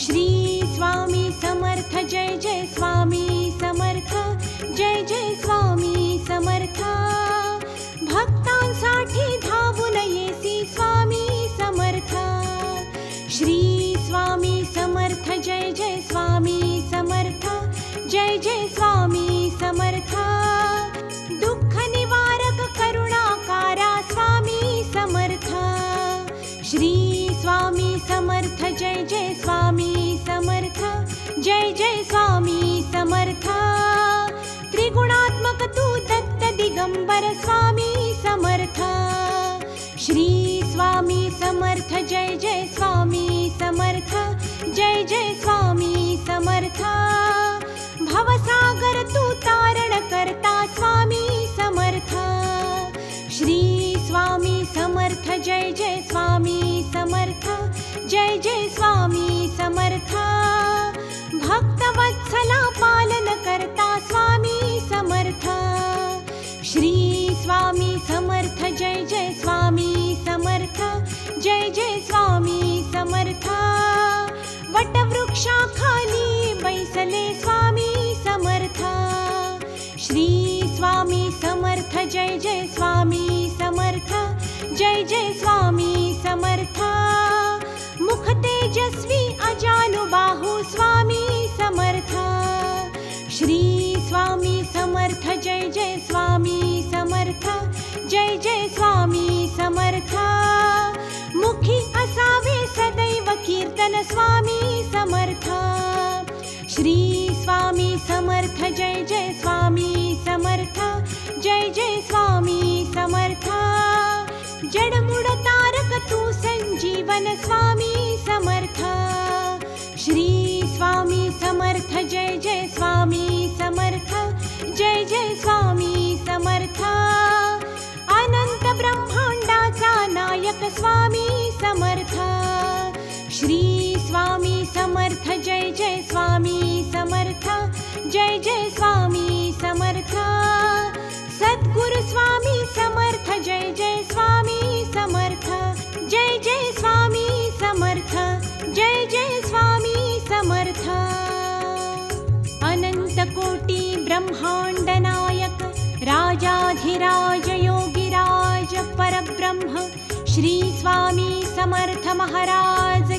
श्री स्वामी समर्थ जय जय स्वामी समर्थ जय जय स्वामी समर्थ। भक्तांसाठी धावून येसी स्वामी समर्थ। श्री स्वामी समर्थ जय जय स्वामी समर्थ जय जय स्वामी समर्थ। दुःख निवारक करुणाकारा स्वामी समर्थ। श्री स्वामी समर्थ जय जय स्वामी स्वामी समर्थ। त्रिगुणात्मक तू दत्त दिगंबर स्वामी समर्थ। श्री स्वामी समर्थ, जय जय स्वामी समर्थ, जय जय स्वामी समर्थ। भवसागर तू तारण करता स्वामी समर्थ। श्री स्वामी समर्थ, जय जय स्वामी समर्थ, जय जय स्वामी समर्थ। वटवृक्षाखाली बैसले स्वामी समर्थ। श्री स्वामी समर्थ जय जय स्वामी समर्थ जय जय स्वामी समर्थ। मुख तेजस्वी अजानुबाहू स्वामी समर्थ। श्री स्वामी समर्थ जय जय स्वामी समर्थ जय जय स्वामी समर्थ समर्थ श्री स्वामी समर्थ, जय जय स्वामी समर्थ, जय जय स्वामी समर्थ। जडमुड तारक तू संजीवन स्वामी समर्थ। श्री स्वामी समर्थ, जय जय स्वामी समर्थ, जय जय स्वामी समर्थ। अनंत ब्रह्मांडाचा नायक स्वामी समर्थ। जय जय स्वामी समर्थ। जय जय स्वामी समर्थ। सद्गुरु स्वामी समर्थ। जय जय स्वामी समर्थ। जय जय स्वामी समर्थ। जय जय स्वामी समर्थ। अनंत कोटी ब्रह्मांड नायक। राजाधिराज योगिराज परब्रह्म। श्री स्वामी समर्थ महाराज